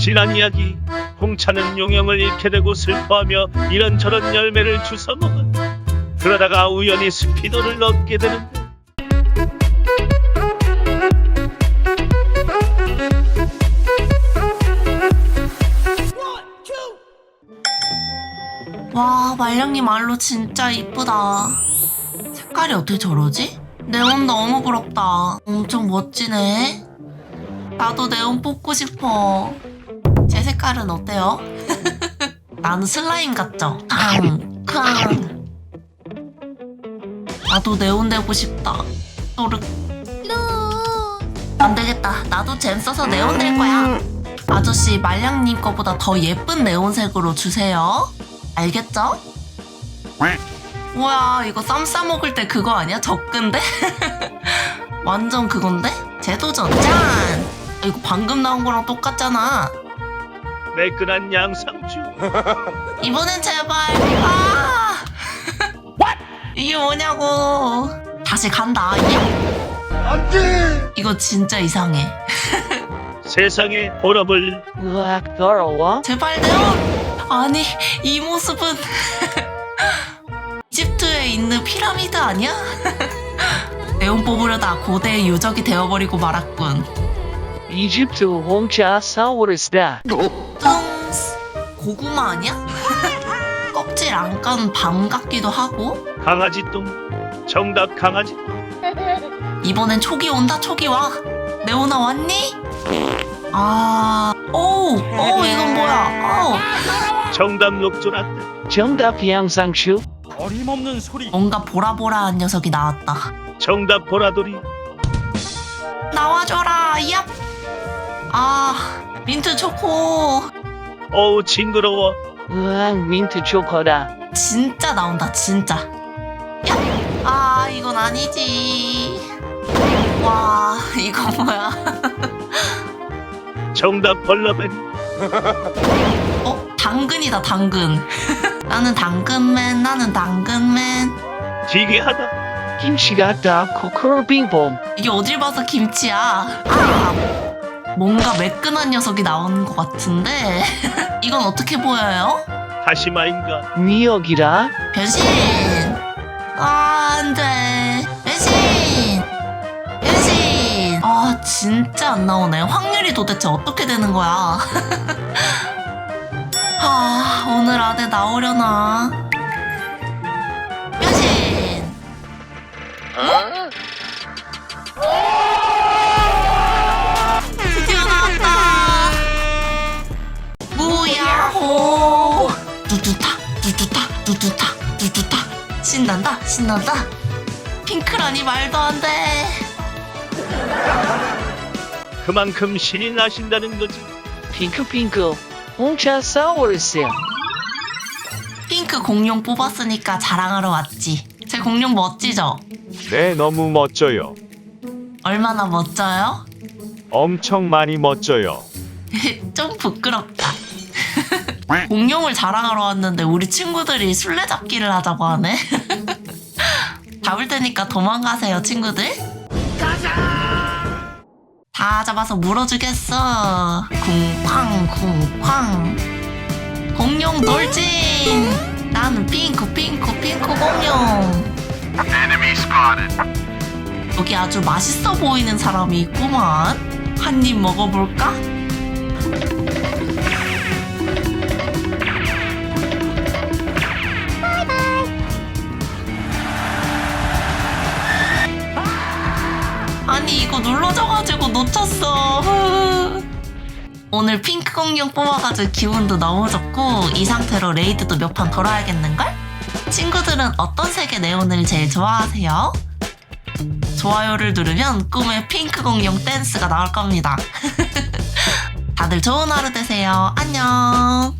지난 이야기 홍차는 용영을 잃게 되고 슬퍼하며 이런저런 열매를 주워 먹었 그러다가 우연히 스피너를 얻게 되는데. 와 말량님 알로 진짜 이쁘다. 색깔이 어떻게 저러지? 네온 너무 부럽다. 엄청 멋지네. 나도 네온 뽑고 싶어 제 색깔은 어때요? 나는 슬라임 같죠? 캉! 캉! 나도 네온 되고 싶다 또르 안 되겠다 나도 잼 써서 네온 될 거야 아저씨 말량님 거보다 더 예쁜 네온색으로 주세요 알겠죠? 뭐야 이거 쌈 싸먹을 때 그거 아니야? 접근데? 완전 그건데? 재도전 짠! 아, 이거 방금 나온 거랑 똑같잖아 매끈한 양상추. 이번엔 제발. 아! 이게 뭐냐고. 다시 간다. 안돼! 이거 진짜 이상해. 세상에 보람을 으악 더러워. 제발 네온 아니 이 모습은 이집트에 있는 피라미드 아니야? 네온 뽑으려다 고대의 유적이 되어버리고 말았군. 이집트 홍차 사오르스다. 뚱스 고구마 아니야? 껍질 안 깐 밤 같기도 하고. 강아지 똥 정답 강아지. 이번엔 촉이 온다 촉이 와. 네오나 왔니? 아 오우 오우 이건 뭐야? 정답 녹조라떼 정답 양상추. 어림없는 소리. 뭔가 보라보라한 녀석이 나왔다. 정답 보라돌이. 나와줘라 얍! 아 민트 초코 어우 징그러워. 으악 민트 초코다. 진짜 나온다 진짜. 야! 아 이건 아니지. 와 이거 뭐야? 정답 벌러베리 어? 당근이다 당근. 나는 당근맨 나는 당근맨. 기괴하다. 김치 같다 코코로 빙봉. 이게 어딜 봐서 김치야? 아 뭔가 매끈한 녀석이 나오는 것 같은데 이건 어떻게 보여요? 다시마인가 미역이라? 변신! 아, 안 돼. 변신! 변신! 아 진짜 안 나오네. 확률이 도대체 어떻게 되는 거야? 아 오늘 안에 나오려나 뚜뚜타 뚜뚜타 뚜뚜타 신난다 신난다 핑크라니 말도 안 돼 그만큼 신이 나신다는 거지 핑크핑크 홍차 사오르스 핑크 공룡 뽑았으니까 자랑하러 왔지 제 공룡 멋지죠? 네, 너무 멋져요. 얼마나 멋져요? 엄청 많이 멋져요. 좀 부끄럽다 공룡을 자랑하러 왔는데 우리 친구들이 술래잡기를 하자고 하네. 잡을 테니까 도망가세요 친구들. 다 잡아서 물어주겠어. 쿵쾅 쿵쾅. 공룡 돌진! 나는 핑크 핑크 핑크 공룡. 여기 아주 맛있어 보이는 사람이 있구만. 한 입 먹어볼까? 아니 이거 눌러져가지고 놓쳤어 오늘 핑크 공룡 뽑아가지고 기분도 너무 좋고 이 상태로 레이드도 몇판 돌아야겠는걸? 친구들은 어떤 색의 네온을 제일 좋아하세요? 좋아요를 누르면 꿈의 핑크 공룡 댄스가 나올 겁니다 다들 좋은 하루 되세요 안녕